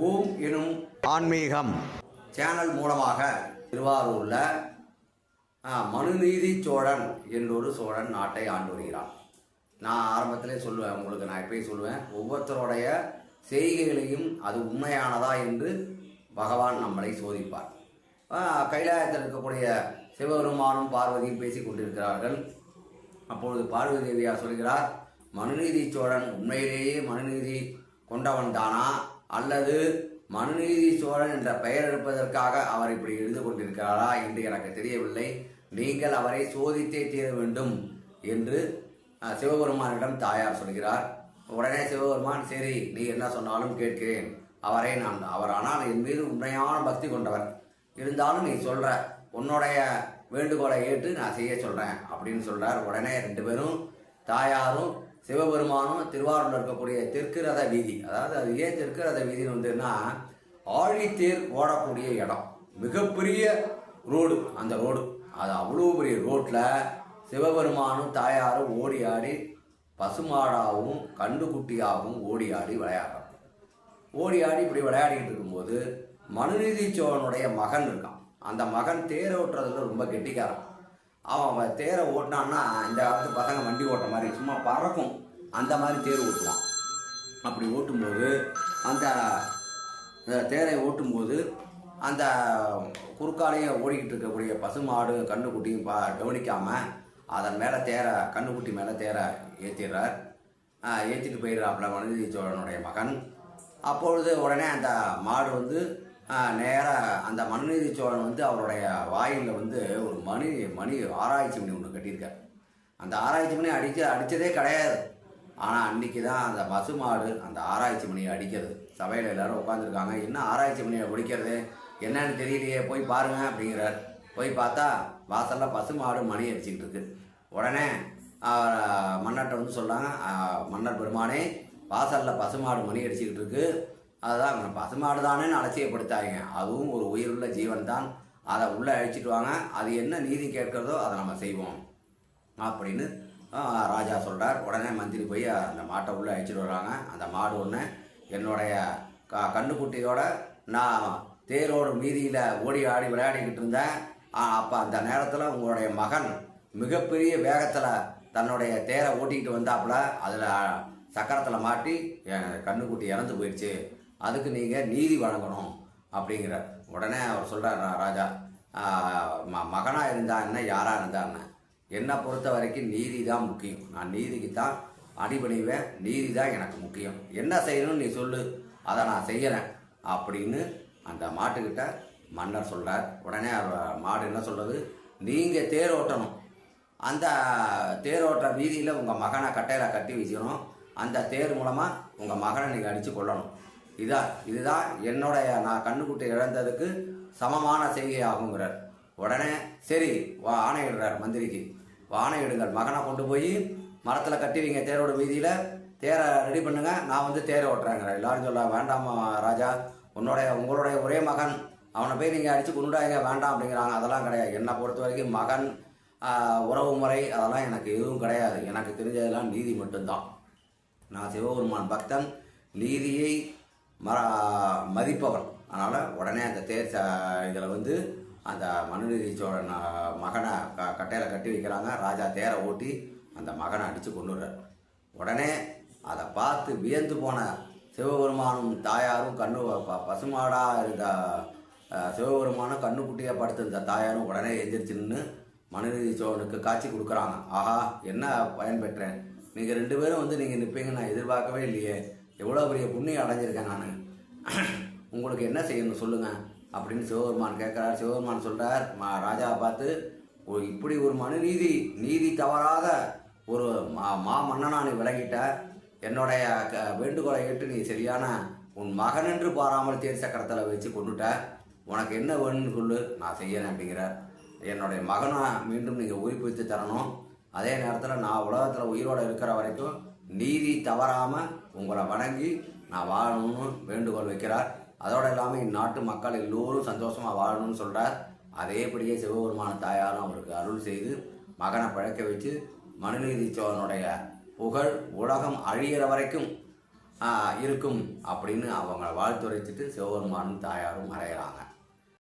ஓம் எனும் ஆன்மீகம். சேனல் மூலமாக திருவாரூரில் மனுநீதி சோழன் என்றொரு சோழன் நாட்டை ஆண்டு வருகிறான். நான் ஆரம்பத்திலே சொல்லுவேன் உங்களுக்கு நான் எப்பயும் சொல்லுவேன் ஒவ்வொருத்தருடைய செய்கைகளையும் அது உண்மையானதா என்று பகவான் நம்மளை சோதிப்பார். கைலாயத்தில் இருக்கக்கூடிய சிவபெருமானும் பார்வதியும் பேசிக் கொண்டிருக்கிறார்கள். அப்பொழுது பார்வதி தேவியார் சொல்கிறார் மனுநீதி சோழன் உண்மையிலேயே மனுநீதி கொண்டவன் தானா அல்லது மனுநீதி சோழன் என்ற பெயர் எடுப்பதற்காக அவர் இப்படி எழுது கொண்டிருக்கிறாரா என்று எனக்கு தெரியவில்லை. நீங்கள் அவரை சோதித்தே தீர வேண்டும் என்று சிவபெருமானிடம் தாயார் சொல்கிறார். உடனே சிவபெருமான் சரி நீ என்ன சொன்னாலும் கேட்கிறேன். அவரை நான் அவர் ஆனால் என் மீது உண்மையான பக்தி கொண்டவர். இருந்தாலும் நீ சொல்ற உன்னுடைய வேண்டுகோளை ஏற்று நான் செய்ய சொல்றேன் அப்படின்னு சொல்றார். உடனே ரெண்டு பேரும் தாயாரும் சிவபெருமானும் திருவாரூரில் இருக்கக்கூடிய தெற்கு ரத வீதி. அதாவது அது ஏன் தெற்கு ரத வீதின்னு வந்துன்னா ஆழித்தேர் ஓடக்கூடிய இடம். மிகப்பெரிய ரோடு அந்த ரோடு. அது அவ்வளோ பெரிய ரோட்டில் சிவபெருமானும் தாயாரும் ஓடி ஆடி பசுமாடாகவும் கண்டுக்குட்டியாகவும் ஓடி ஆடி விளையாடுறாங்க. ஓடி ஆடி இப்படி விளையாடிட்டு இருக்கும்போது மனுநீதி சோழனுடைய மகன் இருக்கான். அந்த மகன் தேர் ஓட்டுறதுல ரொம்ப கெட்டிக்காரன். அவன் அவன் தேரை ஓட்டினான்னா இந்த காலத்து பசங்க வண்டி ஓட்டுற மாதிரி சும்மா பறக்கும். அந்த மாதிரி தேர் ஓட்டுவான். அப்படி ஓட்டும்போது அந்த தேரை ஓட்டும்போது அந்த குறுக்காலையும் ஓடிக்கிட்டு இருக்கக்கூடிய பசுமாடு கண்ணுக்குட்டியும் பா கவனிக்காமல் அதன் மேலே தேரை கண்ணுக்குட்டி மேலே தேரை ஏற்றிடுறார் ஏற்றிட்டு போயிடுறாப்புல மனுநீதி சோழனுடைய மகன். அப்பொழுது உடனே அந்த மாடு வந்து நேராக அந்த மனுநீதி சோழன் வந்து அவருடைய வாயில் வந்து ஒரு மணி மணி ஆராய்ச்சி மணி ஒன்று கட்டியிருக்கார். அந்த ஆராய்ச்சி மணி அடிக்க அடித்ததே கிடையாது. ஆனால் அன்றைக்கி தான் அந்த பசுமாடு அந்த ஆராய்ச்சி மணியை அடிக்கிறது. சபையில் எல்லாரும் உட்காந்துருக்காங்க என்ன ஆராய்ச்சி மணியை பிடிக்கிறது என்னன்னு தெரியலையே போய் பாருங்க அப்படிங்கிறார். போய் பார்த்தா வாசல்ல பசுமாடு மணி அடிச்சுட்டு இருக்கு. உடனே மன்னர்கிட்ட வந்து சொல்கிறாங்க மன்னர் பெருமானே வாசல்ல பசுமாடு மணி அடிச்சுக்கிட்டு இருக்கு. அதுதான் பசுமாடு தானே அலட்சியப்படுத்தாங்க அதுவும் ஒரு உயிருள்ள ஜீவன் தான் அதை உள்ளே அழிச்சிட்டு வாங்க. அது என்ன நீதி கேட்கிறதோ அதை நம்ம செய்வோம். அப்படின்னு ராஜா சொல்கிறார் உடனே மந்திரி போய் அந்த மாட்டை உள்ளே அழிச்சிட்டு வர்றாங்க. அந்த மாடு ஒன்று என்னுடைய க கண்ணுக்குட்டியோட நான் தேரோட மீதியில் ஓடி ஆடி விளையாடிக்கிட்டு இருந்தேன். அப்போ அந்த நேரத்தில் உங்களுடைய மகன் மிகப்பெரிய வேகத்தில் தன்னுடைய தேரை ஓட்டிக்கிட்டு வந்தாப்புல அதில் சக்கரத்தில் மாட்டி என் கண்ணுக்குட்டி இறந்து போயிடுச்சு. அதுக்கு நீங்கள் நீதி வழங்கணும் அப்படிங்கிறார். உடனே அவர் சொல்கிறார் ராஜா ம மகனாக இருந்தா என்ன யாராக இருந்தா என்ன? என்னை பொறுத்த வரைக்கும் நீதி தான் முக்கியம். நான் நீதிக்கு தான் அடிபணிவேன். நீதி தான் எனக்கு முக்கியம். என்ன செய்யணும்னு நீ சொல்லு. அதை நான் செய்கிறேன் அப்படின்னு அந்த மாட்டுக்கிட்ட மன்னர் சொல்கிறார் உடனே அவர் மாடு என்ன சொல்கிறது நீங்கள் தேர் ஓட்டணும். அந்த தேர் ஓட்டுற வீதியில் உங்கள் மகனை கட்டையில் கட்டி வச்சுக்கணும் அந்த தேர் மூலமாக உங்கள் மகனை நீங்கள் அடித்து கொள்ளணும் இதான் இதுதான் என்னுடைய நான் கண்ணுக்குட்டி இழந்ததுக்கு சமமான செய்கை ஆகுங்கிறார் உடனே சரி வா ஆணையிடுறார் மந்திரிக்கு. ஆணையிடுங்கள். மகனை கொண்டு போய் மரத்தில் கட்டிவிங்க தேரோட வீதியில். தேரை ரெடி பண்ணுங்க நான் வந்து தேரை ஓட்டுறேங்கிறேன் எல்லாரும் சொல்ல வேண்டாம் ராஜா உன்னுடைய உங்களுடைய ஒரே மகன். அவனை போய் நீங்கள் அடித்து கொண்டுடாங்க வேண்டாம் அப்படிங்கிறாங்க. அதெல்லாம் கிடையாது. என்னை பொறுத்த வரைக்கும் மகன் உறவு முறை அதெல்லாம் எனக்கு எதுவும் கிடையாது. எனக்கு தெரிஞ்சதெல்லாம் நீதி மட்டும்தான். நான் சிவபெருமான் பக்தன். நீதியை மர மதிப்பவன் அதனால் உடனே அந்த தேர் இதில் வந்து அந்த மனுநீதி சோழன் மகனை க கட்டையில் கட்டி வைக்கிறாங்க. ராஜா தேரை ஓட்டி அந்த மகனை அடித்து கொண்டுடுறார் உடனே அதை பார்த்து வியந்து போன சிவபெருமானும் தாயாரும் கண்ணு ப- பசுமாடாக இருந்த சிவபெருமானும் கண்ணுக்குட்டியாக படுத்திருந்த தாயாரும் உடனே எந்திரிச்சு நின்று மனுநீதி சோழனுக்கு காட்சி கொடுக்குறாங்க. ஆஹா என்ன பயன் பெற்றேன்? நீங்கள் ரெண்டு பேரும் வந்து நீங்கள் நிற்பீங்க நான் எதிர்பார்க்கவே இல்லையே. எவ்வளோ பெரிய புண்ணியம் அடைஞ்சிருக்கேன் நான். உங்களுக்கு என்ன செய்யணும் சொல்லுங்க. அப்படின்னு சிவபெருமான் கேட்குறார். சிவபெருமான் சொல்கிறார் மா ராஜாவை பார்த்து இப்படி ஒரு மனுநீதி நீதி தவறாத ஒரு மா மா மன்னனா நீ விளங்கிட்ட என்னுடைய க வேண்டுகோளை ஏற்று நீ சரியான உன் மகன் என்று பாராமல் தேர் சக்கரத்தில் வச்சு கொண்டுட்ட உனக்கு என்ன வேணும்னு சொல்லு. நான் செய்யறேன் அப்படிங்கிறார். என்னுடைய மகனை மீண்டும் நீங்கள் உயிர்ப்பித்து தரணும். அதே நேரத்தில் நான் உலகத்தில் உயிரோடு இருக்கிற வரைக்கும் நீதி தவறாமல் உங்களை வணங்கி நான் வாழணும்னு வேண்டுகோள் வைக்கிறார். அதோடு இல்லாமல் இந்நாட்டு மக்கள் எல்லோரும் சந்தோஷமாக வாழணும்னு சொல்கிறார் அதேபடியே சிவபெருமான தாயாரும் அவருக்கு அருள் செய்து மகனை பழக்க வச்சு மனுநீதி சோழனுடைய புகழ் உலகம் அழியிற வரைக்கும் இருக்கும் அப்படின்னு அவங்க வாழ்த்துரைச்சிட்டு சிவபெருமானும் தாயாரும் மறைகிறாங்க.